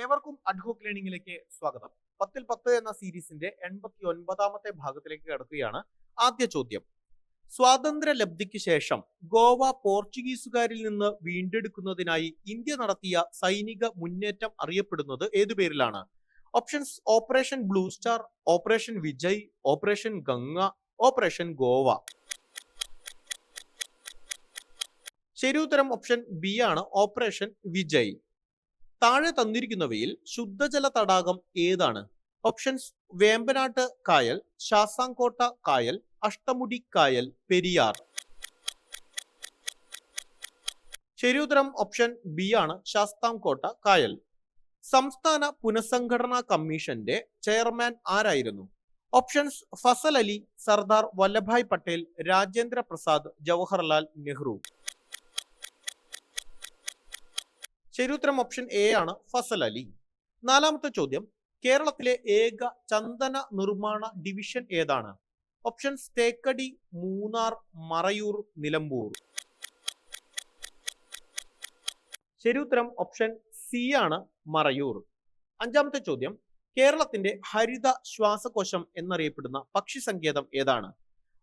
ഏവർക്കും അഡ്ഹോക്ക് ലേണിംഗിലേക്ക് സ്വാഗതം. പത്തിൽ പത്ത് എന്ന സീരീസിന്റെ എൺപത്തി ഒൻപതാമത്തെ ഭാഗത്തിലേക്ക് കടക്കുകയാണ് ആദ്യ ചോദ്യം. സ്വാതന്ത്ര്യ ലബ്ധിക്ക് ശേഷം ഗോവ പോർച്ചുഗീസുകാരിൽ നിന്ന് വീണ്ടെടുക്കുന്നതിനായി ഇന്ത്യ നടത്തിയ സൈനിക മുന്നേറ്റം അറിയപ്പെടുന്നത് ഏതു പേരിലാണ്? Options operation blue star operation Vijay operation Ganga operation Goa. ശരി ഉത്തരം ഓപ്ഷൻ ബി ആണ്. ഓപ്പറേഷൻ വിജയ്. താഴെ തന്നിരിക്കുന്നവയിൽ ശുദ്ധജല തടാകം ഏതാണ്? ഓപ്ഷൻസ് വേമ്പനാട്ട് കായൽ ശാസാങ്കോട്ട കായൽ അഷ്ടമുടി കായൽ പെരിയാർ. ശരി ഉത്തരം ഓപ്ഷൻ ബി ആണ് ശാസ്താംകോട്ട കായൽ. സംസ്ഥാന പുനഃസംഘടനാ കമ്മീഷന്റെ ചെയർമാൻ ആരായിരുന്നു? ഓപ്ഷൻസ് ഫസൽ അലി സർദാർ വല്ലഭായ് പട്ടേൽ രാജേന്ദ്ര പ്രസാദ് ജവഹർലാൽ നെഹ്റു. ശരി ഉത്തരം ഓപ്ഷൻ എ ആണ് ഫസൽ അലി. നാലാമത്തെ ചോദ്യം കേരളത്തിലെ ഏക ചന്ദന നിർമ്മാണ ഡിവിഷൻ ഏതാണ്? ഓപ്ഷൻസ് തേക്കടി മൂന്നാർ മറയൂർ നിലമ്പൂർ. ശരിയുത്തരം ഓപ്ഷൻ സി ആണ് മറയൂർ. അഞ്ചാമത്തെ ചോദ്യം കേരളത്തിന്റെ ഹരിത ശ്വാസകോശം എന്നറിയപ്പെടുന്ന പക്ഷി സങ്കേതം ഏതാണ്?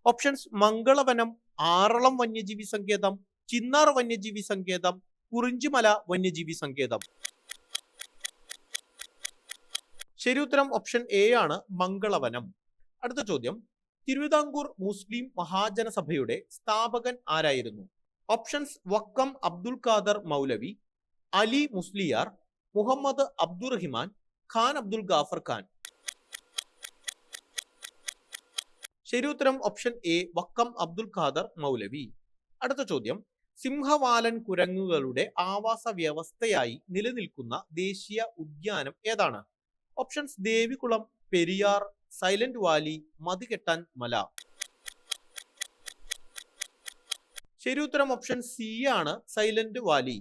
ഓപ്ഷൻസ് മംഗളവനം ആറളം വന്യജീവി സങ്കേതം ചിന്നാർ വന്യജീവി സങ്കേതം കുറിഞ്ചിമല വന്യജീവി സങ്കേതം. ശരി ഉത്തരം ഓപ്ഷൻ എ ആണ് മംഗളവനം. അടുത്ത ചോദ്യം. തിരുവിതാംകൂർ മുസ്ലിം മഹാജനസഭയുടെ സ്ഥാപകൻ ആരായിരുന്നു? ഓപ്ഷൻസ് വക്കം അബ്ദുൽ ഖാദർ മൗലവി അലി മുസ്ലിയാർ മുഹമ്മദ് അബ്ദുറഹിമാൻ ഖാൻ അബ്ദുൽ ഗാഫർ ഖാൻ. ശരി ഉത്തരം ഓപ്ഷൻ എ വക്കം അബ്ദുൽ ഖാദർ മൗലവി. അടുത്ത ചോദ്യം. സിംഹവാലൻ കുരങ്ങുകളുടെ ആവാസ വ്യവസ്ഥയായി നിലനിൽക്കുന്ന ദേശീയ ഉദ്യാനം ഏതാണ്? Options Devikulam Periyar silent valley Mathikettan മല. ശരിയുത്തരം ഓപ്ഷൻ സി ആണ് സൈലന്റ് വാലി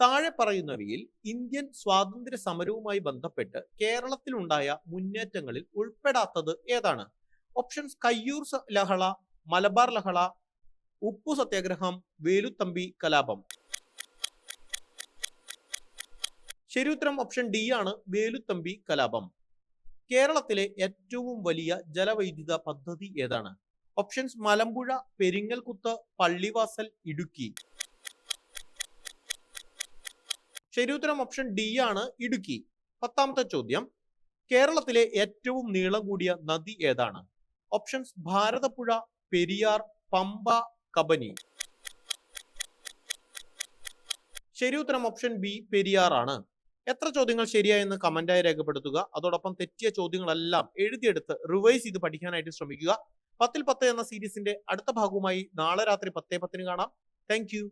താഴെ പറയുന്നവയിൽ ഇന്ത്യൻ സ്വാതന്ത്ര്യ സമരവുമായി ബന്ധപ്പെട്ട് കേരളത്തിലുണ്ടായ മുന്നേറ്റങ്ങളിൽ ഉൾപ്പെടാത്തത് ഏതാണ്? ഓപ്ഷൻസ് കയ്യൂർ ലഹള മലബാർ ലഹള ഉപ്പു സത്യാഗ്രഹം വേലുത്തമ്പി കലാപം. ശരിയുത്തരം ഓപ്ഷൻ ഡി ആണ് വേലുത്തമ്പി കലാപം. കേരളത്തിലെ ഏറ്റവും വലിയ ജലവൈദ്യുത പദ്ധതി ഏതാണ്? ഓപ്ഷൻസ് മലമ്പുഴ പെരിങ്ങൽകുത്ത് പള്ളിവാസൽ ഇടുക്കി. ശരിയുത്തരം ഓപ്ഷൻ ഡി ആണ് ഇടുക്കി. പത്താമത്തെ ചോദ്യം. കേരളത്തിലെ ഏറ്റവും നീളം കൂടിയ നദി ഏതാണ്? ഓപ്ഷൻസ് ഭാരതപ്പുഴ പെരിയാർ പമ്പ കബനി. ശരിയുത്തരം ഓപ്ഷൻ ബി പെരിയാർ ആണ്. എത്ര ചോദ്യങ്ങൾ ശരിയായെന്ന് കമന്റായി രേഖപ്പെടുത്തുക. അതോടൊപ്പം തെറ്റിയ ചോദ്യങ്ങളെല്ലാം എഴുതിയെടുത്ത് റിവൈസ് ചെയ്ത് പഠിക്കാനായിട്ട് ശ്രമിക്കുക. പത്തിൽ പത്ത് എന്ന സീരീസിന്റെ അടുത്ത ഭാഗവുമായി നാളെ രാത്രി പത്തേ പത്തിന് കാണാം. താങ്ക്